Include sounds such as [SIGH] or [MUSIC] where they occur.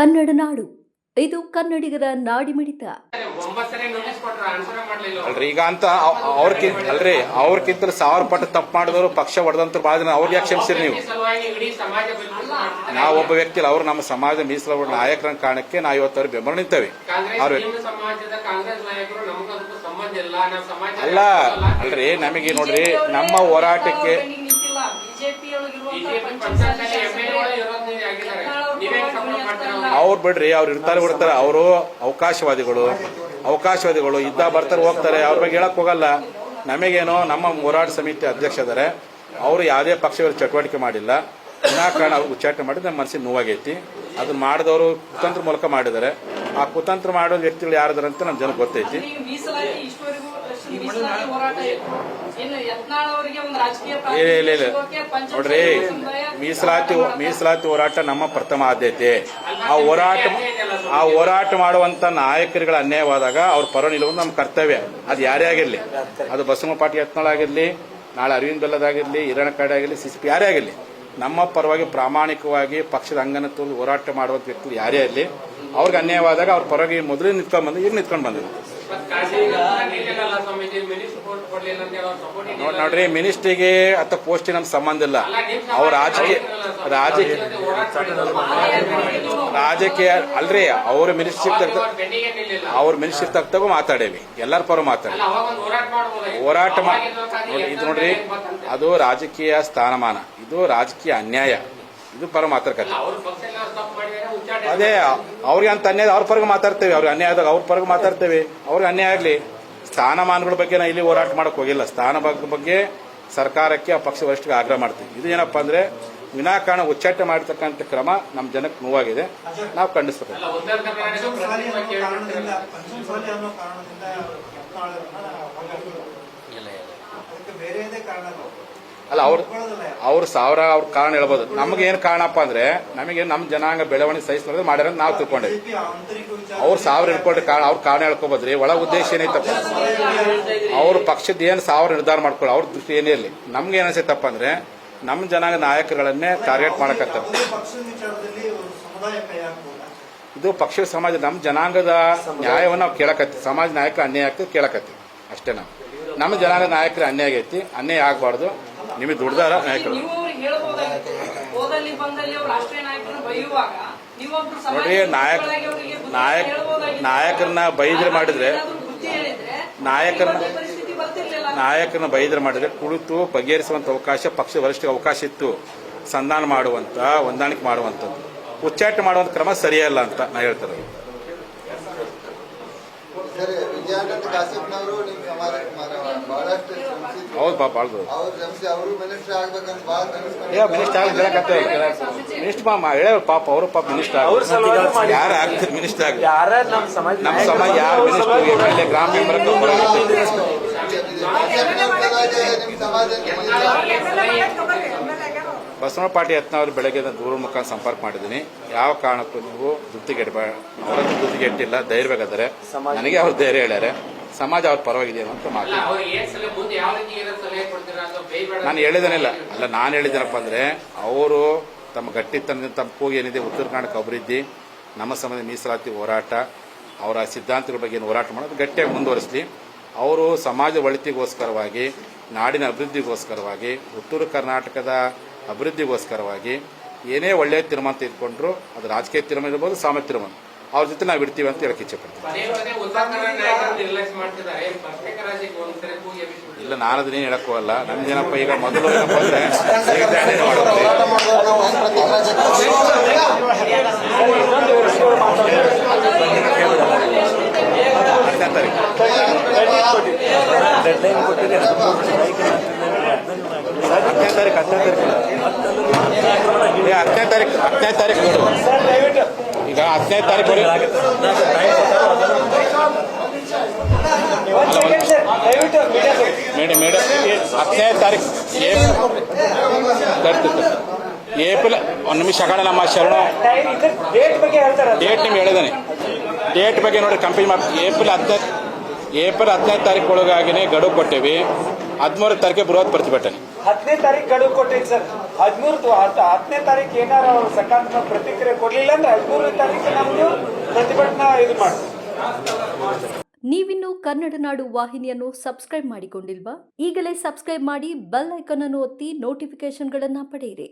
ಕನ್ನಡ ನಾಡು. ಇದು ಕನ್ನಡಿಗರ ನಾಡಿಮಿಡಿತ. ಅಲ್ರಿ ಈಗ ಅಂತ ಅವ್ರಕ್ಕಿಂತ ಅಲ್ರಿ ಅವ್ರಕ್ಕಿಂತ ಸಾವಿರ ಪಟ್ಟು ತಪ್ಪು ಮಾಡಿದವರು ಪಕ್ಷ ಹೊಡೆದಂತ ಭಾಳ ಜನ ಅವ್ರಿಗೆ ಯಾಕೆ ಕ್ಷಮಿಸಿರಿ ನೀವು. ನಾವು ಒಬ್ಬ ವ್ಯಕ್ತಿ ಅವ್ರು ನಮ್ಮ ಸಮಾಜ ಮೀಸಲು ನಾಯಕರ ಕಾರಣಕ್ಕೆ ನಾ ಇವತ್ತು ಅವ್ರಿಗೆ ಬೆಂಬಲ ನಿಂತೇವೆ ಅವ್ರ ಅವ್ರು ಸಮಾಜದ ಕಾಂಗ್ರೆಸ್ ನಾಯಕರು ನಮಗದಕ್ಕೂ ಸಂಬಂಧ ಇಲ್ಲ ನಮ್ಮ ಸಮಾಜ ಅಲ್ಲ ಅಲ್ರಿ ನಮಗೆ ನೋಡ್ರಿ ನಮ್ಮ ಹೋರಾಟಕ್ಕೆ ಅವ್ರು ಬಿಡ್ರಿ ಅವ್ರು ಇರ್ತಾರೆ ಬಿಡ್ತಾರೆ ಅವರು ಅವಕಾಶವಾದಿಗಳು. ಅವಕಾಶವಾದಿಗಳು ಇದ್ದ ಬರ್ತಾರೆ ಹೋಗ್ತಾರೆ. ಅವ್ರ ಬಗ್ಗೆ ಹೇಳಕ್ ಹೋಗಲ್ಲ. ನಮಗೇನೋ ನಮ್ಮ ಹೋರಾಟ ಸಮಿತಿ ಅಧ್ಯಕ್ಷ ಇದಾರೆ. ಅವರು ಯಾವುದೇ ಪಕ್ಷಗಳ ಚಟುವಟಿಕೆ ಮಾಡಿಲ್ಲ. ವಿನಾಕಾರಣ ಅವ್ರಿಗೆ ಉಚ್ಚಾಟನೆ ಮಾಡಿದ್ರೆ ನಮ್ಮ ಮನಸ್ಸಿಗೆ ನೋವಾಗೈತಿ. ಅದನ್ನ ಮಾಡಿದವರು ಕುತಂತ್ರ ಮೂಲಕ ಮಾಡಿದ್ದಾರೆ. ಆ ಕುತಂತ್ರ ಮಾಡೋ ವ್ಯಕ್ತಿಗಳು ಯಾರಿದ್ದಾರೆ ಅಂತ ನಮ್ಮ ಜನಕ್ಕೆ ಗೊತ್ತೈತಿ. ಇಲ್ಲ ಇಲ್ಲ ಇಲ್ಲ. ನೋಡ್ರಿ. ಮೀಸಲಾತಿ ಮೀಸಲಾತಿ ಹೋರಾಟ ನಮ್ಮ ಪ್ರಥಮ ಆದ್ಯತೆ. ಆ ಹೋರಾಟ ಆ ಹೋರಾಟ ಮಾಡುವಂತ ನಾಯಕರುಗಳ ಅನ್ಯಾಯವಾದಾಗ ಅವ್ರ ಪರ ನಿಲ್ಲುವುದು ನಮ್ಮ ಕರ್ತವ್ಯ. ಅದು ಯಾರೇ ಆಗಿರಲಿ. ಅದು ಬಸವ ಪಾಟಿ ಆಗಿರ್ಲಿ, ನಾಳೆ ಅರವಿಂದ್ ಬೆಲ್ಲದಾಗಿರಲಿ ಹಿರಣ ಕಡೆ ಆಗಿರಲಿ ಸಿಸಿಪಿ ಯಾರೇ ಆಗಿರಲಿ, ನಮ್ಮ ಪರವಾಗಿ ಪ್ರಾಮಾಣಿಕವಾಗಿ ಪಕ್ಷದ ಅಂಗನ ಹೋರಾಟ ಮಾಡುವಂತ ವ್ಯಕ್ತಿ ಯಾರೇ ಇರಲಿ, ಅವ್ರಿಗೆ ಅನ್ಯಾಯವಾದಾಗ ಅವ್ರ ಪರವಾಗಿ ಮೊದಲೇ ನಿಂತ್ಕೊಂಡ್ ಬಂದು ಈಗ ನಿಂತ್ಕೊಂಡು ಬಂದಿದ್ರು ನೋಡ್- ನೋಡ್ರಿ ಮಿನಿಸ್ಟ್ರಿಗೆ ಅಥವಾ ಪೋಸ್ಟ್ ನಮ್ ಸಂಬಂಧ ಇಲ್ಲ. ಅವ್ರ ರಾಜಕೀಯ ರಾಜಕೀಯ ರಾಜಕೀಯ ಅಲ್ರಿ ಅವ್ರ ಮಿನಿಸ್ಟ್ರಿ ಅವ್ರ ಮಿನಿಸ್ಟ್ರಿ ತಗ್ತಾಗ ಮಾತಾಡೇವಿ. ಎಲ್ಲರ ಪರ ಮಾತಾಡಿ. ಹೋರಾಟ ಮಾಡಿ ಇದು ನೋಡ್ರಿ ಅದು ರಾಜಕೀಯ ಸ್ಥಾನಮಾನ. ಇದು ರಾಜಕೀಯ ಅನ್ಯಾಯ. ಇದು ಪರ ಮಾತಾಡ್ಕತ್ತೆ. ಅವ್ರ ಪಕ್ಷ ಎಲ್ಲ ತಪ್ಪು ಮಾಡಿದ್ರೆ ಉಚ್ಚಾಟನೆ ಅದೇ ಅವ್ರಿಗೆ ಅಂತ ಅನ್ಯಾಯ ಅವ್ರ ಪರಗ ಮಾತಾಡ್ತೇವೆ. ಅವ್ರಿಗೆ ಅನ್ಯಾಯ ಆದಾಗ ಅವ್ರ ಪರಗ ಮಾತಾಡ್ತೇವೆ. ಅವ್ರಿಗೆ ಅನ್ಯಾಯ ಆಗ್ಲಿ. ಸ್ಥಾನಮಾನಗಳ ಬಗ್ಗೆ ನಾ ಇಲ್ಲಿ ಹೋರಾಟ ಮಾಡಕ್ ಹೋಗಿಲ್ಲ. ಸ್ಥಾನ ಬಗ್ಗೆ- ಬಗ್ಗೆ ಸರ್ಕಾರಕ್ಕೆ ಆ ಪಕ್ಷ ವರಿಷ್ಠರಿಗೆ ಆಗ್ರಹ ಮಾಡ್ತೀವಿ. ಇದು ಏನಪ್ಪಾ ಅಂದ್ರೆ ವಿನಾಕಾರಣ ಉಚ್ಚಾಟನೆ ಮಾಡತಕ್ಕಂಥ ಕ್ರಮ ನಮ್ಮ ಜನಕ್ಕೆ ನೋವಾಗಿದೆ. ನಾವು ಖಂಡಿಸ್ಬೇಕು. ಅಲ್ಲ, ಅವ್ರ ಅವ್ರು ಸಾವಿರ ಅವ್ರ ಕಾರಣ ಹೇಳ್ಬೋದು. ನಮಗೆ ಏನು ಕಾರಣಪ್ಪ ಅಂದ್ರೆ, ನಮಗೆ ನಮ್ಮ ಜನಾಂಗ ಬೆಳವಣಿಗೆ ಸಹಿಸೋದು ಮಾಡ್ಯಾರ ನಾವು ತಿಳ್ಕೊಂಡೇವಿ. ಅವ್ರ ಸಾವಿರ ಹಿಡ್ಕೊಂಡ್ರೆ ಕಾರಣ ಅವ್ರ ಕಾರಣ ಹೇಳ್ಕೊಬೋದ್ರಿ ಒಳ ಉದ್ದೇಶ ಏನೈತಪ್ಪ? ಅವ್ರ ಪಕ್ಷದ ಏನು ಸಾವಿರ ನಿರ್ಧಾರ ಮಾಡ್ಕೊಳ್ಳಿ ಅವ್ರ ದೃಷ್ಟಿ ಏನೇ ಇರಲಿ. ನಮ್ಗೆ ಏನ್ ಅನ್ಸೈತಪ್ಪ ಅಂದ್ರೆ ನಮ್ಮ ಜನಾಂಗ ನಾಯಕರುಗಳನ್ನೇ ಟಾರ್ಗೆಟ್ ಮಾಡಕತ್ತ ಇದು ಪಕ್ಷದ ಸಮಾಜ ನಮ್ಮ ಜನಾಂಗದ ನ್ಯಾಯವನ್ನು ನಾವು ಕೇಳಕತ್ತಿ. ಸಮಾಜ ನಾಯಕ ಅನ್ಯಾಯ ಆಗ್ತದೆ ಕೇಳಕತ್ತಿವಿ ಅಷ್ಟೇ ನಾವು. ನಮ್ಮ ಜನಾಂಗ ನಾಯಕರ ಅನ್ಯಾಯ ಆಗೈತಿ, ಅನ್ಯಾಯ ಆಗಬಾರ್ದು. ನಿಮಗೆ ದುಡ್ದಾರ ನಾಯಕರು. ನೀವು ಅವ್ರಿಗೆ ಹೇಳ್ಬೋದಾಗಿತ್ತು ಬಂದಲ್ಲಿ ರಾಷ್ಟ್ರೀಯ ನಾಯಕರನ್ನ ಬೈಯುವಾಗ ನೀವೊಬ್ರು ಸಮಾಜ ನೋಡ್ರಿ ನಾಯಕ ನಾಯಕ. ನಾಯಕರನ್ನ ಬೈದ್ರೆ ಮಾಡಿದ್ರೆ ನಾಯಕರನ್ನ- ನಾಯಕರನ್ನ ಬೈದ್ರೆ ಮಾಡಿದ್ರೆ ಕುಳಿತು ಬಗೆಹರಿಸುವಂತ ಅವಕಾಶ ಪಕ್ಷ ವರಿಷ್ಠ ಅವಕಾಶ ಇತ್ತು. ಸಂಧಾನ ಮಾಡುವಂತ ಹೊಂದಾಣಿಕೆ ಮಾಡುವಂಥದ್ದು. ಉಚ್ಚಾಟ ಮಾಡುವಂತ ಕ್ರಮ ಸರಿಯಲ್ಲ ಅಂತ ನಾ ಹೇಳ್ತಾರೆ ಕಾಸಿಪ್ನವರು ನಿಮ್ಮ ಬಹಳಷ್ಟು ಹೌದು ಪಾಪ ಬಾಳ್ದು ಅವ್ರು ಶ್ರಮಿಸಿ ಅವರು ಮಿನಿಸ್ಟರ್ ಆಗ್ಬೇಕಂತ ಬಹಳ ಏ ಮಿನಿಸ್ಟರ್ ಆಗಿ ಮಿನಿಸ್ಟರ್ ಮಾ ಹೇಳೇವ್ ಪಾಪ ಅವರು ಪಾಪ ಮಿನಿಸ್ಟರ್ ಆಗ ಯಾರು ಆಗ್ತಾರೆ ಮಿನಿಸ್ಟರ್ ಆಗ ಯಾರ ನಮ್ಮ ಸಮಾಜ ನಮ್ಮ ಸಮಾಜ ಯಾರು ಮಿನಿಸ್ಟರ್ ಎಂ ಗ್ರಾಮ ಮೆಂಬರ್ ನಿಮ್ಮ ಸಮಾಜ ಬಸವನ ಪಾಟಿ ಯತ್ನ ಅವರು ಬೆಳಗ್ಗೆ ದೂರ ಮುಖ ಸಂಪರ್ಕ ಮಾಡಿದ್ದೀನಿ. ಯಾವ ಕಾರಣಕ್ಕೂ ನೀವು ದುಡ್ಡಿಗೆಡ್ಬೇಡ ಅವರದ್ದು ಧೈರ್ಯ ಬೇಕಾದರೆ ನನಗೆ ಅವ್ರು ಧೈರ್ಯ ಹೇಳ್ಯಾರೆ. ಸಮಾಜ ಅವ್ರ ಪರವಾಗಿದೆ ಅಂತ ಮಾತು. ನಾನು ಹೇಳಿದನಿಲ್ಲ. ಅಲ್ಲ ನಾನು ಹೇಳಿದ್ದೇನಪ್ಪ ಅಂದ್ರೆ ಅವರು ತಮ್ಮ ಗಟ್ಟಿತನದಿಂದ ತಮ್ಮ ಕೂಗಿ ಏನಿದೆ ಉತ್ತರ ಕರ್ನಾಟಕ ಅಭಿವೃದ್ಧಿ ನಮ್ಮ ಸಮಾಜ ಮೀಸಲಾತಿ ಹೋರಾಟ ಅವರ ಸಿದ್ಧಾಂತಗಳ ಬಗ್ಗೆ ಏನು ಹೋರಾಟ ಮಾಡೋದು ಗಟ್ಟಿಯಾಗಿ ಮುಂದುವರಿಸಲಿ. ಅವರು ಸಮಾಜ ಒಳಿತಿಗೋಸ್ಕರವಾಗಿ ನಾಡಿನ ಅಭಿವೃದ್ಧಿಗೋಸ್ಕರವಾಗಿ ಉತ್ತರ ಕರ್ನಾಟಕದ ಅಭಿವೃದ್ಧಿಗೋಸ್ಕರವಾಗಿ ಏನೇ ಒಳ್ಳೆಯ ತೀರ್ಮಾನ ತೆಗೆದುಕೊಂಡ್ರು ಅದು ರಾಜಕೀಯ ತೀರ್ಮಾನ ಇರ್ಬೋದು ಸಾಮಾಜಿಕ ತೀರ್ಮಾನ. ಅವ್ರ ಜೊತೆ ನಾವು ಇಡ್ತೀವಿ ಅಂತ ಹೇಳಕ್ಕೆ ಇಚ್ಛೆ ಪಡ್ತೀವಿ. ಇಲ್ಲ ನಾನು ಅದನ್ನೇನು ಹೇಳಕ್ ಹೋಗಲ್ಲ ನಮ್ದೇನಪ್ಪ ಈಗ ಮೊದಲು ಏನಪ್ಪ ಅಂದ್ರೆ [LAUGHS] ತಾರೀಕು. ಹತ್ತನೇ ತಾರೀಕು ಹತ್ತನೇ ತಾರೀಕು ಏ ಹತ್ತನೇ ತಾರೀಕು ಹತ್ತನೇ ತಾರೀಕು ನೋಡು ಈಗ ಹತ್ತನೇ ತಾರೀಕು ಮೇಡಮ್ ಮೇಡಮ್ ಹತ್ತನೇ ತಾರೀಕು ಏಪ್ರಿಲ್ ಒಂದು ನಿಮಿಷ ಆಗೋಣ ನಮ್ಮ ಶರಣ ಡೇಟ್ ನಿಮ್ಗೆ ಹೇಳಿದಾನೆ ಡೇಟ್ ಬಗ್ಗೆ ನೋಡಿ ಕಂಪ್ಲೀಟ್ ಮಾಡಿ ಏಪ್ರಿಲ್ ಹದಿನೈದು ಏಪ್ರಿಲ್ ಹತ್ತನೇ ತಾರೀಕು ಒಳಗಾಗಿನೇ ಗಡುವು ಕೊಟ್ಟೇವಿ. ಹದಿಮೂರು ತಾರೀಕು ಬೃಹತ್ ಪ್ರತಿಭಟನೆ. ಹತ್ತನೇ ತಾರೀಕು ಗಡುವು ಕೊಟ್ಟಿದ್ ಸರ್. ಹದಿಮೂರು ಹತ್ತನೇ ತಾರೀಕು ಏನಾರ ಅವರು ಸಕಾರಾತ್ಮಕ ಪ್ರತಿಕ್ರಿಯೆ ಕೊಡಲಿಲ್ಲ ಅಂದ್ರೆ ಹದಿಮೂರನೇ ತಾರೀಕು ನಮ್ದು ಪ್ರತಿಭಟನಾ ಇದು ಮಾಡಿ ನೀವಿನ್ನು ಕನ್ನಡ ನಾಡು ವಾಹಿನಿಯನ್ನು ಸಬ್ಸ್ಕ್ರೈಬ್ ಮಾಡಿಕೊಂಡಿಲ್ವಾ? ಈಗಲೇ ಸಬ್ಸ್ಕ್ರೈಬ್ ಮಾಡಿ ಬೆಲ್ ಐಕಾನ್ ಅನ್ನು ಒತ್ತಿ ನೋಟಿಫಿಕೇಶನ್ಗಳನ್ನು ಪಡೆಯಿರಿ.